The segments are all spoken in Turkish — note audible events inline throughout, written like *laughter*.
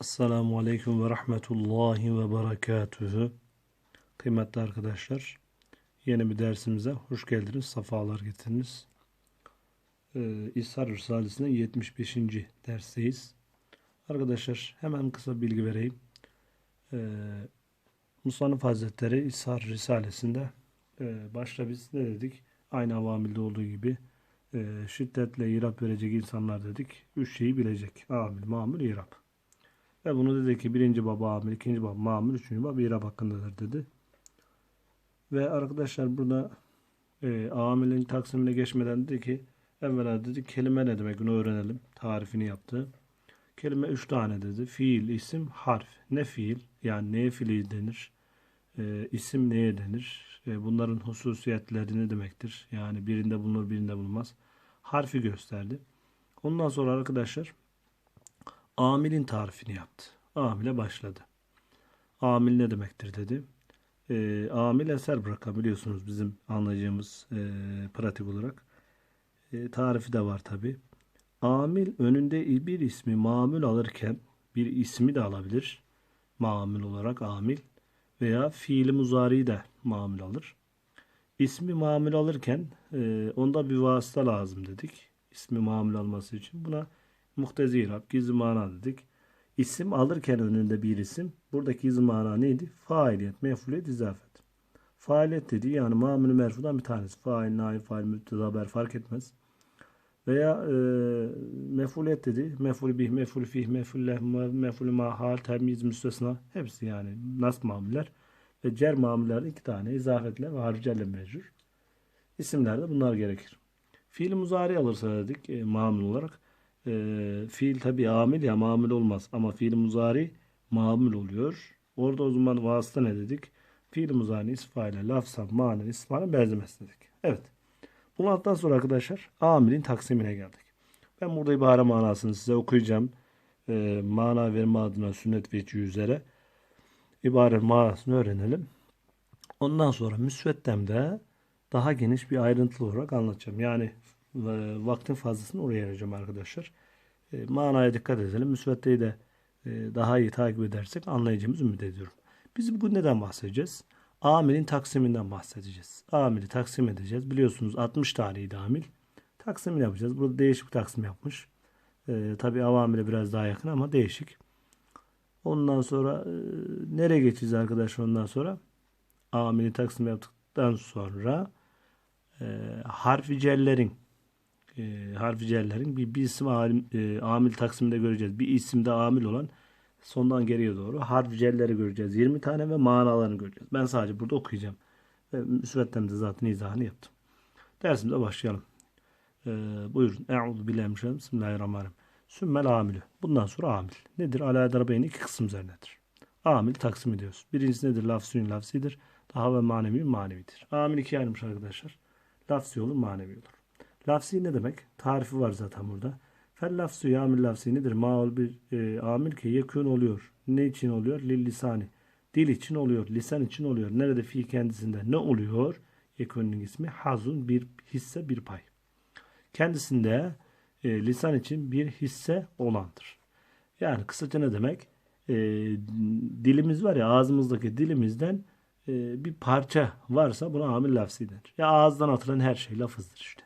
Esselamu Aleyküm ve Rahmetullahi ve Berekatühü. Kıymetli arkadaşlar, yeni bir dersimize hoş geldiniz, safalar getirdiniz. Ee, İshar Risalesi'nin 75. dersteyiz. Arkadaşlar hemen kısa bilgi vereyim. Ee, Musannıf Hazretleri İshar Risalesi'nde e, başta biz ne dedik? Aynı avamilde olduğu gibi e, şiddetle irap verecek insanlar dedik. Üç şeyi bilecek. Amil, mamul, irap. Ve bunu dedi ki birinci baba amil, ikinci baba mamul, üçüncü baba irab hakkındadır dedi. Ve arkadaşlar burada e, amilin taksimine geçmeden dedi ki evvela dedi kelime ne demek bunu öğrenelim. Tarifini yaptı. Kelime üç tane dedi. Fiil, isim, harf. Ne fiil? Yani neye fiili denir? E, isim neye denir? E, bunların hususiyetleri ne demektir? Yani birinde bulunur birinde bulunmaz. Harfi gösterdi. Ondan sonra arkadaşlar amilin tarifini yaptı. Amile başladı. Amil ne demektir dedi. E, amil eser bırakan biliyorsunuz bizim anlayacağımız e, pratik olarak. E, tarifi de var tabi. Amil önünde bir ismi mamül alırken bir ismi de alabilir. Mamül olarak amil veya fiili muzariyi de mamül alır. İsmi mamül alırken e, onda bir vasıta lazım dedik. İsmi mamül alması için buna muhtezi irab, gizli mana dedik. İsim alırken önünde bir isim. Buradaki gizli neydi? Failiyet, mefuliyet, izafet. Faaliyet dediği yani mamülü merfudan bir tanesi. Fail, nail, fail, müpteda, haber fark etmez. Veya e, mefuliyet dedi. Meful bih, meful fih, meful leh, meful ma, hal, termiz, müstesna. Hepsi yani nas mamuller. Ve cer mamuller iki tane izafetle ve harcelle mecrur. İsimlerde bunlar gerekir. Fiil muzari alırsa dedik e, mamul olarak. E, fiil tabi amil ya mamul olmaz. Ama fiil muzari mamul oluyor. Orada o zaman vasıta ne dedik? Fiil muzari isfaile, lafsa, manen, isfaile benzemez dedik. Evet. Bunlardan sonra arkadaşlar amilin taksimine geldik. Ben burada ibare manasını size okuyacağım. E, mana verme adına sünnet ve üzere ibare manasını öğrenelim. Ondan sonra müsveddemde daha geniş bir ayrıntılı olarak anlatacağım. Yani vaktin fazlasını oraya ayıracağım arkadaşlar. E, manaya dikkat edelim. Müsveddeyi de e, daha iyi takip edersek anlayacağımızı ümit ediyorum. Biz bugün neden bahsedeceğiz? Amilin taksiminden bahsedeceğiz. Amili taksim edeceğiz. Biliyorsunuz 60 taneydi amil. Taksimini yapacağız. Burada değişik taksim yapmış. E, tabii avamile biraz daha yakın ama değişik. Ondan sonra e, nereye geçeceğiz arkadaşlar ondan sonra? Amili taksim yaptıktan sonra e, harfi cellerin e, harfi cellerin bir, bir isim alim, e, amil taksiminde göreceğiz. Bir isimde amil olan sondan geriye doğru harf celleri göreceğiz. 20 tane ve manalarını göreceğiz. Ben sadece burada okuyacağım. Ve müsvedden de zaten izahını yaptım. Dersimize başlayalım. Ee, buyurun. Eûzu billahi mineşşeytanirracim. Bismillahirrahmanirrahim. Sümmel amilü. Bundan sonra amil. Nedir? Ala darbeyn iki kısım üzerinedir. Amil taksim ediyoruz. Birincisi nedir? Lafzün lafzidir. Daha ve manevi manevidir. Amil ikiye ayrılmış arkadaşlar. Lafzi olur, manevi olur. Lafzi ne demek? Tarifi var zaten burada. Fel lafzu yamil lafzi nedir? Maul bir e, amil ki yekün oluyor. Ne için oluyor? Lil lisani. Dil için oluyor. Lisan için oluyor. Nerede fi kendisinde ne oluyor? Yekünün ismi hazun bir hisse bir pay. Kendisinde e, lisan için bir hisse olandır. Yani kısaca ne demek? E, dilimiz var ya ağzımızdaki dilimizden e, bir parça varsa buna amil lafzi denir. Ya ağızdan atılan her şey lafızdır işte.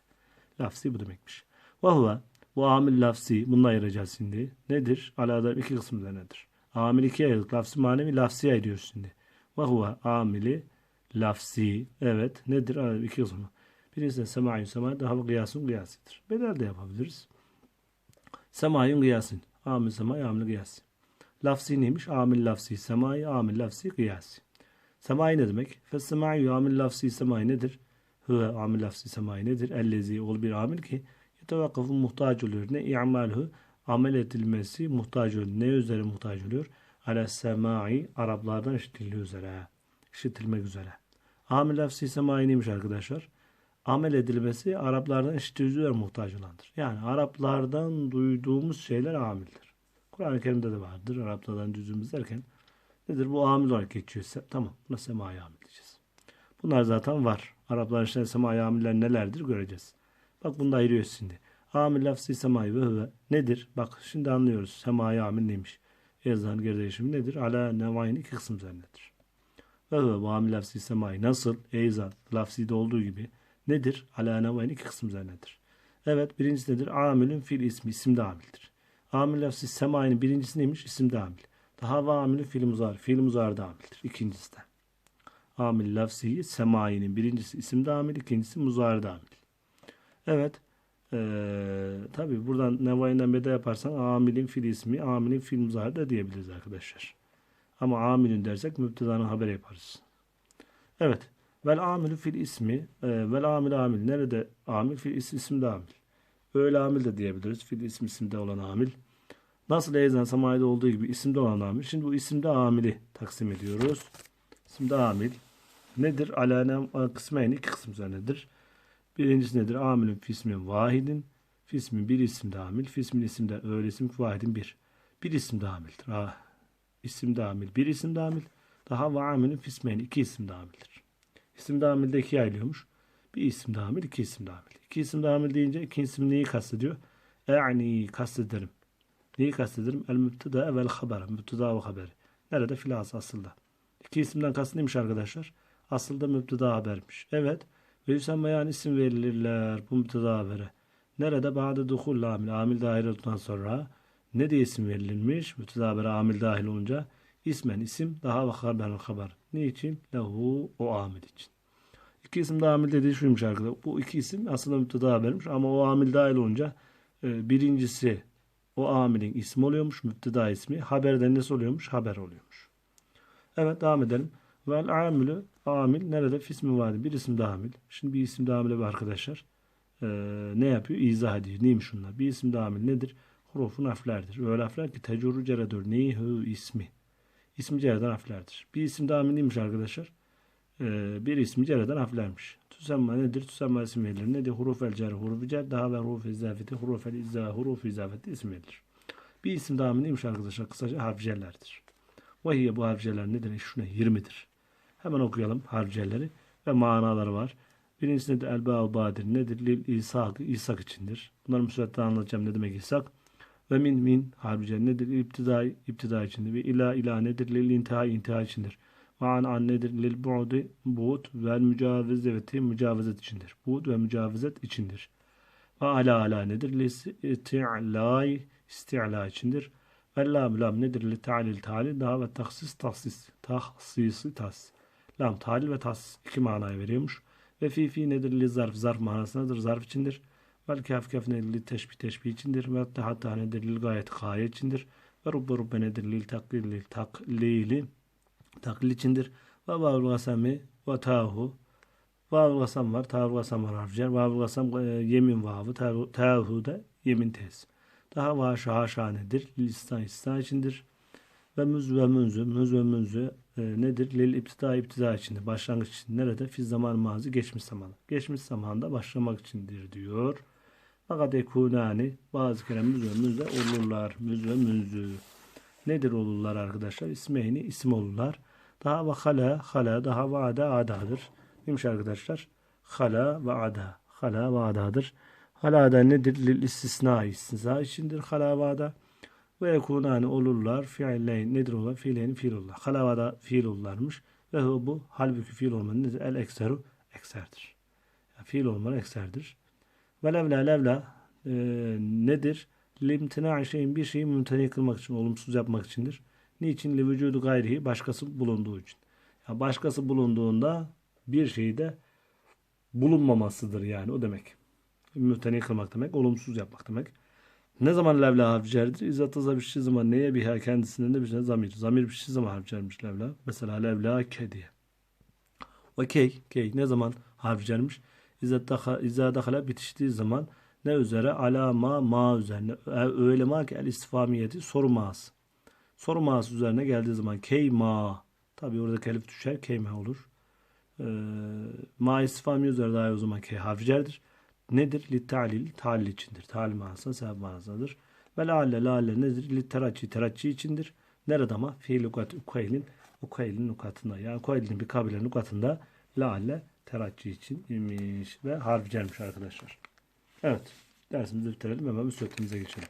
Lafzi bu demekmiş. Ve huve bu amil lafzi bunu ayıracağız şimdi. Nedir? Alada iki kısımda nedir? Amil ikiye ayırdık. Lafzi manevi lafzi ayırıyoruz şimdi. Ve huve amili lafzi. Evet. Nedir? İki kısmı. Birincisi semayun semayun daha kıyasun kıyasidir. Bedel de yapabiliriz. Semayun kıyasin. Amil semay amil kıyasi. Lafzi neymiş? Amil lafzi semay amil lafzi kıyasi. Semay ne demek? Fessemai amil lafzi semay nedir? Hüve amil lafzi semay nedir? Ellezi ol bir amil ki yetevakkafu muhtaç oluyor. Ne i'malhu amel edilmesi muhtaç oluyor. Ne üzere muhtaç oluyor? Ala semai Araplardan işitildiği üzere. İşitilmek üzere. Amil lafzi semay neymiş arkadaşlar? Amel edilmesi Araplardan işitildiği üzere muhtaç olandır. Yani Araplardan duyduğumuz şeyler amildir. Kur'an-ı Kerim'de de vardır. Araplardan duyduğumuz derken nedir? Bu amil olarak geçiyorsa tamam buna semai amil diyeceğiz. Bunlar zaten var. Arapların içinde semai amiller nelerdir göreceğiz. Bak bunu da ayırıyoruz şimdi. Amil lafzı semai ve hüve nedir? Bak şimdi anlıyoruz. Semai amil neymiş? Ezan geri nedir? Ala nevayn iki kısım üzerindedir. Ve huve bu amil lafzi semai nasıl? Ezan lafzide olduğu gibi nedir? Ala nevayn iki kısım üzerindedir. Evet birincisi nedir? Amilün fil ismi isimde amildir. Amil lafzi semayinin birincisi neymiş? İsimde amil. Daha ve amilün fiil muzar. Fiil muzar da amildir. İkincisi de. Amil lafzi semayinin birincisi isimde amil, ikincisi muzar da amil. Evet. Ee, tabi buradan nevainden beda yaparsan amilin fil ismi, amilin fil muzar da diyebiliriz arkadaşlar. Ama amilin dersek müptedanın haber yaparız. Evet. Vel amilü fil ismi, e, vel amil amil. Nerede amil? Fil is, isimde amil. Öyle amil de diyebiliriz. Fil ismi isimde olan amil. Nasıl Eyzen Samay'da olduğu gibi isimde olan amil. Şimdi bu isimde amili taksim ediyoruz. İsimde amil. Nedir? Alâne kısmeyn iki kısım üzerindedir. Birincisi nedir? Amilün fismin vahidin. Fismin bir isimde amil. Fismin isimde öyle isim vahidin bir. Bir isimde amildir. Ha, isimde amil. Bir isimde amil. Daha ve amilün fismeyn iki isimde amildir. İsim amilde ikiye ayrılıyormuş. Bir isim amil, iki isim amil. İki isim amil deyince iki isim neyi kastediyor? Yani kastederim. Neyi kastederim? El mübteda vel haber. Mübteda ve haberi. Nerede? Filas asılda. İki isimden kastı neymiş arkadaşlar? Asılda mübteda habermiş. Evet. Ve yüsemmeyan isim verilirler bu mübteda habere. Nerede? Ba'de duhul amil. Amil dahil olduktan sonra ne diye isim verilmiş? Mübteda habere amil dahil olunca ismen isim daha ve haber haber. Niçin? Lehu o amil için. İki isim de amil dediği şuymuş arkadaşlar. Bu iki isim aslında müpteda habermiş ama o amil dahil olunca e, birincisi o amilin ismi oluyormuş. Müpteda ismi. Haberden nesi oluyormuş? Haber oluyormuş. Evet devam edelim. Vel amilü amil nerede? Fismi vardı. Bir isim de amil. Şimdi bir isim de amile arkadaşlar. E, ne yapıyor? İzah ediyor. Neymiş şunlar? Bir isim de amil nedir? Hurufun harflerdir. Öyle harfler ki tecurru ceredür. Neyi? Hı ismi. İsmi cereden harflerdir. Bir isim de amil neymiş arkadaşlar? Ee, bir ismi cereden harflermiş. Tüsemma nedir? Tüsemma isim verilir. Nedir? Huruf-el cer, huruf cer, daha ve huruf izafeti, huruf-el izza, huruf izafeti isim verilir. Bir isim daha neymiş arkadaşlar? Kısaca harfcerlerdir. Vahiye bu harfcerler nedir? Şuna 20'dir. Hemen okuyalım harfcerleri ve manaları var. Birincisi nedir? Elba badir nedir? Lil İsak, İsak içindir. Bunları müsvedde anlatacağım ne demek İsak. Ve min min harficer nedir? İptida, iptida içindir. Ve ila ila nedir? Lil intiha, intiha içindir. Ma'an an nedir? Lil bu'di bu'd ve mücavizeti mücavizet içindir. Bu'd ve mücavizet içindir. Ve ala ala nedir? Li isti'lay isti'la içindir. Ve lam lam nedir? Li ta'lil ta'lil daha ve taksis taksis tahsisi tas. Lam ta'lil ve tas iki manayı veriyormuş. Ve fi fi nedir? Li zarf zarf manasındadır. Zarf içindir. Vel kaf kaf nedir? Li teşbih teşbih içindir. Ve hatta nedir? Lil gayet gaye içindir. Ve rubbe rubbe nedir? Lil taklil lil taklili taklil içindir. Ve vavul gasami ve tahu. Vavul gasam var. Tahu gasam var harfcer. Vavul gasam e, yemin vavı. Tahu da yemin tez. Daha vaşa haşa nedir? Listan istan içindir. Ve müz ve münzü. Müz ve münzü e, nedir? Lil iptida iptida içindir. Başlangıç için. Nerede? Fiz zaman mazi geçmiş zamanı. Geçmiş zamanda başlamak içindir diyor. Fakat ekunani bazı kere müz ve münzü olurlar. Müz ve münzü. Nedir olurlar arkadaşlar? İsmeyni isim olurlar. Daha ve hala, hala daha ve ada adadır. Neymiş arkadaşlar? Hala ve ada. Hala ve adadır. Hala da nedir? Lil istisna istisna içindir. Hala ve yekunani olurlar. Fiilleyn nedir olan? Fiilleyn fiil olurlar. Hala ve bu halbuki fiil olmanın nedir? El ekseru ekserdir. Yani fiil olmanın ekserdir. Ve levla levla e, nedir? limtina şeyin bir şeyi mümteni kılmak için, olumsuz yapmak içindir. Niçin? Li vücudu gayrihi başkası bulunduğu için. Yani başkası bulunduğunda bir şeyde bulunmamasıdır yani o demek. Mümteni kılmak demek, olumsuz yapmak demek. Ne zaman levla harfcerdir? İzataza bir şey zaman neye biha kendisinden de bir zamir. Zamir bir şey zaman harfcermiş levla. Mesela levla ke diye. Ve key, key ne zaman harfcermiş? İzâ dakhala bitiştiği zaman ne üzere? Ala ma ma üzerine. Öyle ma ki el istifamiyeti soru mağası. Soru mağası üzerine geldiği zaman key ma. Tabi orada kelif düşer. Key ma olur. Ee, ma istifami üzerine dahi o zaman key harficerdir. Nedir? Li ta'lil. Ta'lil içindir. Ta'lil manasına sebep manasıdır. Ve la'alle la'alle nedir? Li terakki. Terakki içindir. Nerede ama? Fiil ukat ukaylin. Ukaylin ukatında. Yani ukaylin bir kabilenin ukatında la'alle terakki için imiş ve harficermiş arkadaşlar. Evet. Dersimizi bitirelim. Hemen müsveddimize geçelim.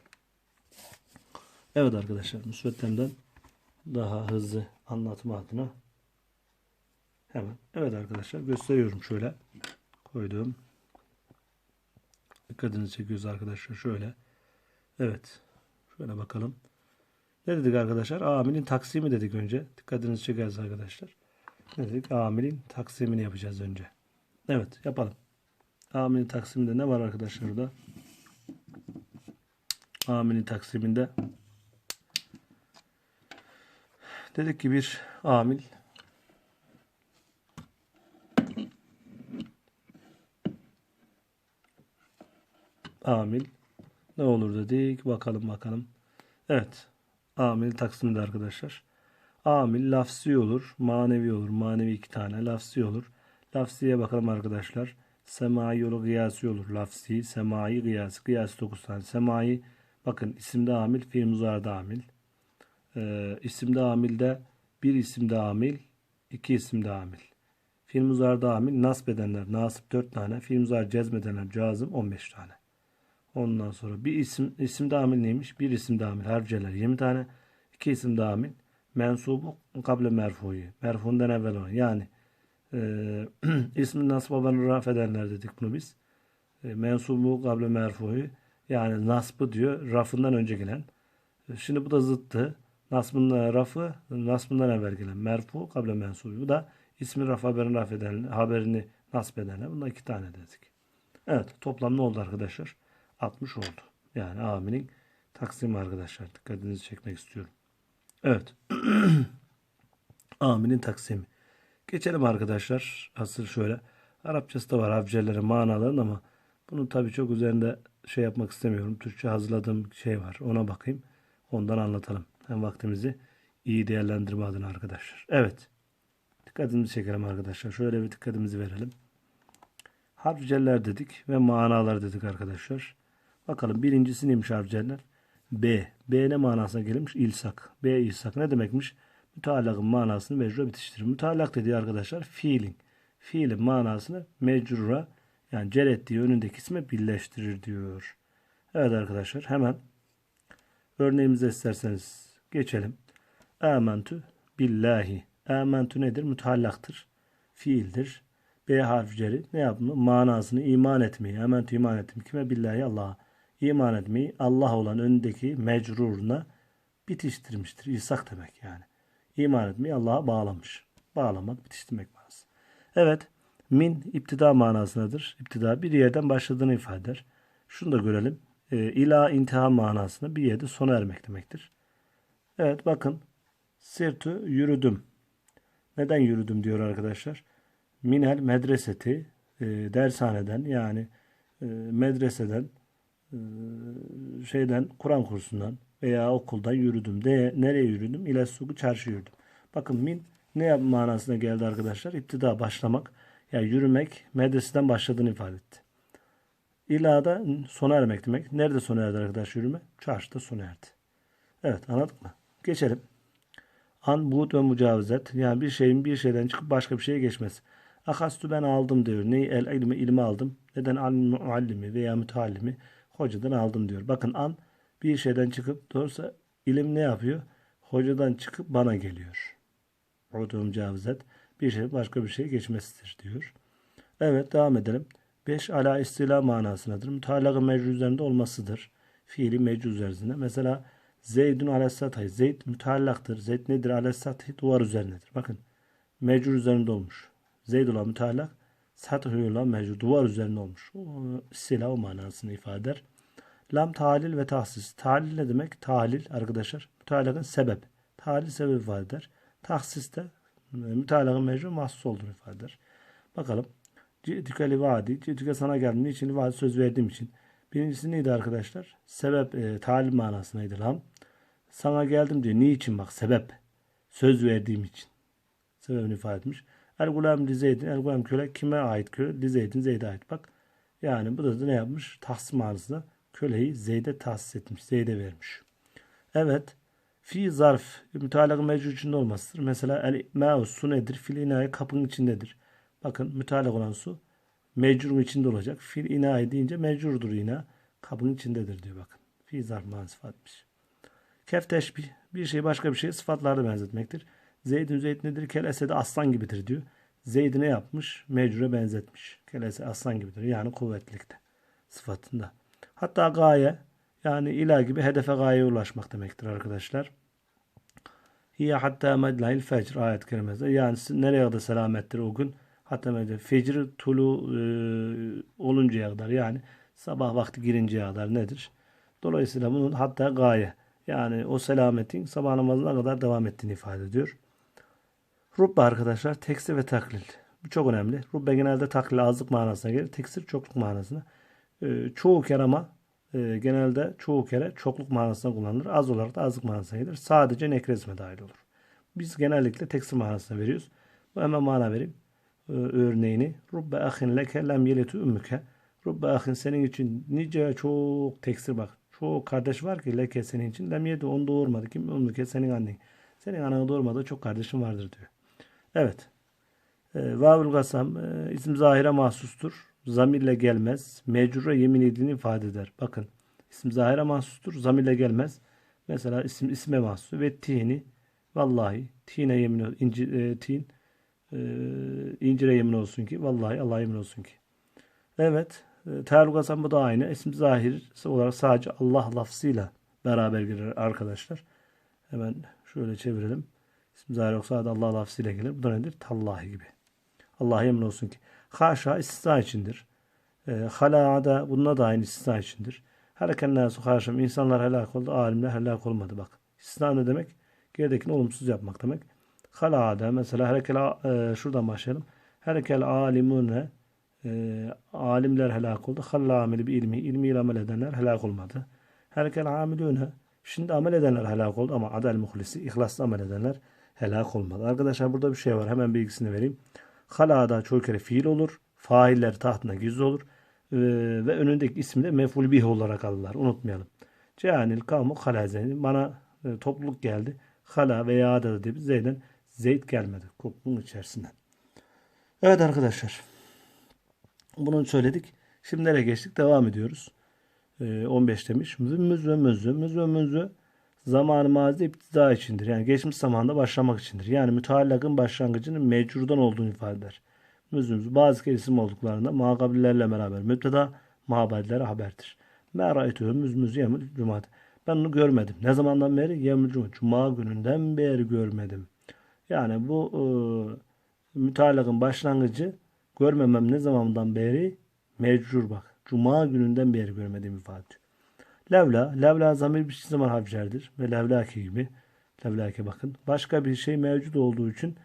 Evet arkadaşlar müsveddemden daha hızlı anlatma adına hemen. Evet arkadaşlar gösteriyorum şöyle. Koydum. Dikkatinizi çekiyoruz arkadaşlar şöyle. Evet. Şöyle bakalım. Ne dedik arkadaşlar? Amilin taksimi dedik önce. Dikkatinizi çekeriz arkadaşlar. Ne dedik? Amilin taksimini yapacağız önce. Evet yapalım. Amilin taksiminde ne var arkadaşlar burada? Amilin taksiminde dedik ki bir amil amil ne olur dedik. Bakalım bakalım. Evet. Amil taksiminde arkadaşlar. Amil lafsi olur, manevi olur. Manevi iki tane. Lafsi olur. Lafsiye bakalım arkadaşlar. Semai olur, gıyasi olur. Lafsi, semai, gıyasi. Gıyasi 9 tane. Semai bakın isimde amil, fiil muzarda amil. Ee, isimde amilde bir isimde amil, iki isimde amil. Fiil muzarda amil, nasb edenler, nasip 4 tane. Fiil muzar cezmedenler, cazım 15 tane. Ondan sonra bir isim isim amil neymiş? Bir isim amil harfceler 20 tane. iki isim amil mensubu kable merfuyu. Merfundan evvel olan. Yani e, *clears throat* ismi nasb babanı raf edenler dedik bunu biz. E, mensubu kable merfuyu. Yani nasbı diyor rafından önce gelen. E, şimdi bu da zıttı. Nasbın rafı nasbından evvel gelen. Merfu kable mensubu. Bu da ismi raf haberini raf eden, haberini nasb edenler. Bunda iki tane dedik. Evet toplam ne oldu arkadaşlar? 60 oldu. Yani aminin taksimi arkadaşlar. Dikkatinizi çekmek istiyorum. Evet. *clears throat* aminin taksimi. Geçelim arkadaşlar. Asıl şöyle. Arapçası da var harfçelerin manaların ama bunu tabii çok üzerinde şey yapmak istemiyorum. Türkçe hazırladığım şey var. Ona bakayım. Ondan anlatalım. Hem vaktimizi iyi değerlendirme adına arkadaşlar. Evet. Dikkatimizi çekelim arkadaşlar. Şöyle bir dikkatimizi verelim. Harfceller dedik ve manalar dedik arkadaşlar. Bakalım birincisi neymiş harfceller? B. B ne manasına gelmiş? İlsak. B ilsak ne demekmiş? Müteallakın manasını mecrura bitiştirir. Müteallak dediği arkadaşlar fiilin. Fiilin manasını mecrura yani cer ettiği önündeki isme birleştirir diyor. Evet arkadaşlar hemen örneğimize isterseniz geçelim. Amentu billahi. Amentu nedir? Müteallaktır. Fiildir. B harfleri ne yapma? Manasını iman etmeyi. Amentu iman ettim. Kime? Billahi Allah'a iman etmeyi Allah olan öndeki mecruruna bitiştirmiştir. İlsak demek yani. İman etmeyi Allah'a bağlamış. Bağlamak, bitiştirmek manası. Evet, min iptida manasındadır. İptida bir yerden başladığını ifade eder. Şunu da görelim. E, ila intiha manasında bir yerde sona ermek demektir. Evet bakın. Sirtu yürüdüm. Neden yürüdüm diyor arkadaşlar. Minel medreseti e, dershaneden yani e, medreseden şeyden Kur'an kursundan veya okuldan yürüdüm. De, nereye yürüdüm? İle suku çarşı yürüdüm. Bakın min ne manasına geldi arkadaşlar? İptida başlamak. Yani yürümek medreseden başladığını ifade etti. İla da sona ermek demek. Nerede sona erdi arkadaş yürüme? Çarşıda sona erdi. Evet anladık mı? Geçelim. An, buğut ve mücavizet. Yani bir şeyin bir şeyden çıkıp başka bir şeye geçmesi. Akastu ben aldım diyor. Neyi? El ilmi, ilmi aldım. Neden al muallimi veya müteallimi? Hocadan aldım diyor. Bakın an bir şeyden çıkıp doğrusu ilim ne yapıyor? Hocadan çıkıp bana geliyor. Udum cavizet bir şey başka bir şey geçmesidir diyor. Evet devam edelim. 5 ala istila manasındadır. Mütalaka mecru üzerinde olmasıdır. Fiili mecru üzerinde. Mesela Zeydun alessatay. Zeyd mütallaktır. Zeyd nedir? Alessatay duvar üzerindedir. Bakın mecru üzerinde olmuş. Zeyd olan mütallak sathıyla mecru duvar üzerinde olmuş. O, sila o manasını ifade eder. Lam talil ve tahsis. Talil ne demek? Talil arkadaşlar. Mütalakın sebep. Talil sebep ifade eder. Tahsis de e, mütalakın mecru mahsus olduğunu ifade eder. Bakalım. Cidükeli vadi. Cidüke sana geldim. Niçin vadi söz verdiğim için. Birincisi neydi arkadaşlar? Sebep, e, talil manasındaydı lam. Sana geldim diyor. Niçin bak sebep. Söz verdiğim için. Sebebini ifade etmiş. El gulam li zeydin. El gulam köle kime ait köle? Li zeydin. Zeyd'e ait. Bak. Yani bu da ne yapmış? Tahsis manasında köleyi Zeyd'e tahsis etmiş. Zeyd'e vermiş. Evet. Fi zarf mütalak mecrur içinde olmasıdır. Mesela el ma'u su nedir? Fil inaye kapının içindedir. Bakın mütalak olan su mecrur içinde olacak. Fil inaye deyince mecrurdur ina. Kapının içindedir diyor bakın. Fi zarf manası etmiş. Kef teşbih bir şeyi başka bir şeye sıfatlarda benzetmektir. Zeydün Zeyd nedir? Kelese de aslan gibidir diyor. Zeyd'i ne yapmış? Mecrure benzetmiş. Kelese aslan gibidir. Yani kuvvetlilikte. Sıfatında. Hatta gaye yani ilah gibi hedefe gayeye ulaşmak demektir arkadaşlar. Hiye hatta medlahil fecr ayet kerimesinde. Yani nereye kadar selamettir o gün? Hatta medlahil fecr tulu e, oluncaya kadar yani sabah vakti girinceye kadar nedir? Dolayısıyla bunun hatta gaye yani o selametin sabah namazına kadar devam ettiğini ifade ediyor. Rubbe arkadaşlar teksir ve taklil. Bu çok önemli. Rubbe genelde taklil azlık manasına gelir. Teksir çokluk manasına. Ee, çoğu kere ama e, genelde çoğu kere çokluk manasına kullanılır. Az olarak da azlık manasına gelir. Sadece nekresme dahil olur. Biz genellikle teksir manasına veriyoruz. Bu hemen mana vereyim. Ee, örneğini. Rubbe ahin leke lem yeletu ümmüke. Rubbe ahin senin için nice çok teksir bak. Çok kardeş var ki leke senin için. Lem yedi onu doğurmadı. Kim ümmüke senin annen. Senin ananı doğurmadı çok kardeşin vardır diyor. Evet. E, Vavül gasam isim zahire mahsustur. Zamirle gelmez. Mecrure yemin edildiğini ifade eder. Bakın isim zahire mahsustur. Zamirle gelmez. Mesela isim isme mahsus ve tini vallahi tine yemin inci, e, tin e, incire yemin olsun ki vallahi Allah yemin olsun ki. Evet. E, gasam bu da aynı. İsim zahir olarak sadece Allah lafzıyla beraber gelir arkadaşlar. Hemen şöyle çevirelim. İsmi zahir yoksa adı Allah lafzıyla gelir. Bu da nedir? Tallahi gibi. Allah'a yemin olsun ki. Haşa istisna içindir. E, Hala'a da bununla da aynı istisna içindir. Hereken nasu haşam. İnsanlar helak oldu. Alimler helak olmadı. Bak. İstisna ne demek? Geridekini olumsuz yapmak demek. Hala'da mesela herekel e, şuradan başlayalım. Herekel alimune e, alimler helak oldu. Halla ameli bir ilmi. ilmiyle amel edenler helak olmadı. Herekel amilune Şimdi amel edenler helak oldu ama adel muhlisi, ihlaslı amel edenler helak olmadı. Arkadaşlar burada bir şey var. Hemen bilgisini vereyim. Halada çoğu kere fiil olur. Failler tahtına gizli olur. Ee, ve önündeki ismi de meful bih olarak alırlar. Unutmayalım. Ceanil kamu halazeni. Bana e, topluluk geldi. Hala veya ada diye Zeyd'den Zeyd gelmedi. Topluluğun içerisinden. Evet arkadaşlar. Bunu söyledik. Şimdi nereye geçtik? Devam ediyoruz. 15 demiş. Müz ve müzü. Müz ve müzü zamanı mazi iptida içindir. Yani geçmiş zamanda başlamak içindir. Yani müteallakın başlangıcının mecrudan olduğunu ifade eder. Müzümüz bazı isim olduklarında muhakabillerle beraber müpteda muhabbetleri haberdir. Merayetü müz müz yemül cumat. Ben onu görmedim. Ne zamandan beri? Yemül cumat. Cuma gününden beri görmedim. Yani bu e, müteallakın başlangıcı görmemem ne zamandan beri? Mecrur bak. Cuma gününden beri görmediğim ifade. Levla, levla zamir bir zaman harflerdir ve levlaki gibi. Levlaki bakın. Başka bir şey mevcut olduğu için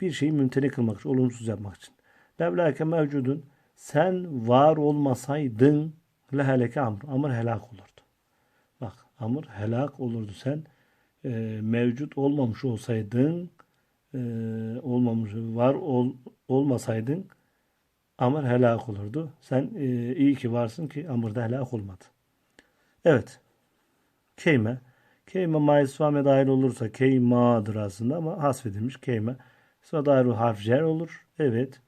bir şeyi mümteni kılmak için, olumsuz yapmak için. Levlake mevcudun sen var olmasaydın leheleke amr. Amr helak olurdu. Bak amr helak olurdu. Sen e, mevcut olmamış olsaydın e, olmamış var ol, olmasaydın Amr helak olurdu. Sen e, iyi ki varsın ki Amr'da helak olmadı. Evet. Keyme. Keyme maisvame dahil olursa keymadır aslında ama hasfedilmiş keyme. Sonra dair harf olur. Evet.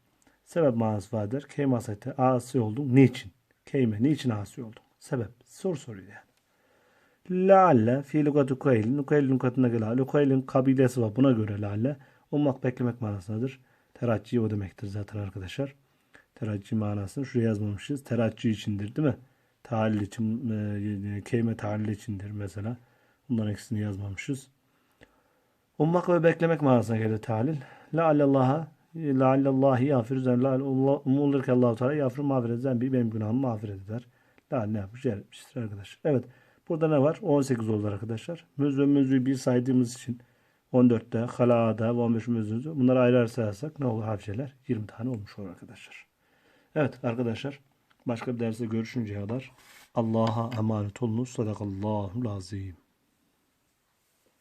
Sebep manası vardır. Keyme asayte asi oldun. Niçin? Keyme. Niçin asi oldun? Sebep. Soru soruyor yani. Lealle fi lugatu kueylin. Kueylin lukatına göre. Kueylin kabilesi var. Buna göre lealle. Ummak beklemek manasındadır. Terakki o demektir zaten arkadaşlar. Terakki manasını şuraya yazmamışız. Terakki içindir değil mi? Tahlil için, e, kelime tahlil içindir mesela. Bunların ikisini yazmamışız. Ummak ve beklemek manasına gelir tahlil. Leallallaha Leallallahi yağfir zen umulur ki Allah-u Teala yağfir mağfiret zembi benim günahımı mağfiret eder. Leal ne yapmış? Yer etmiştir arkadaşlar. Evet. Burada ne var? 18 oldu arkadaşlar. Müz ve müzü bir saydığımız için 14'te, halada ve 15 müzü. Bunları ayrı ayrı sayarsak ne olur harfçeler? 20 tane olmuş olur arkadaşlar. Evet arkadaşlar. Başka bir derste görüşünceye kadar Allah'a emanet olunuz. Sadakallahu lazim.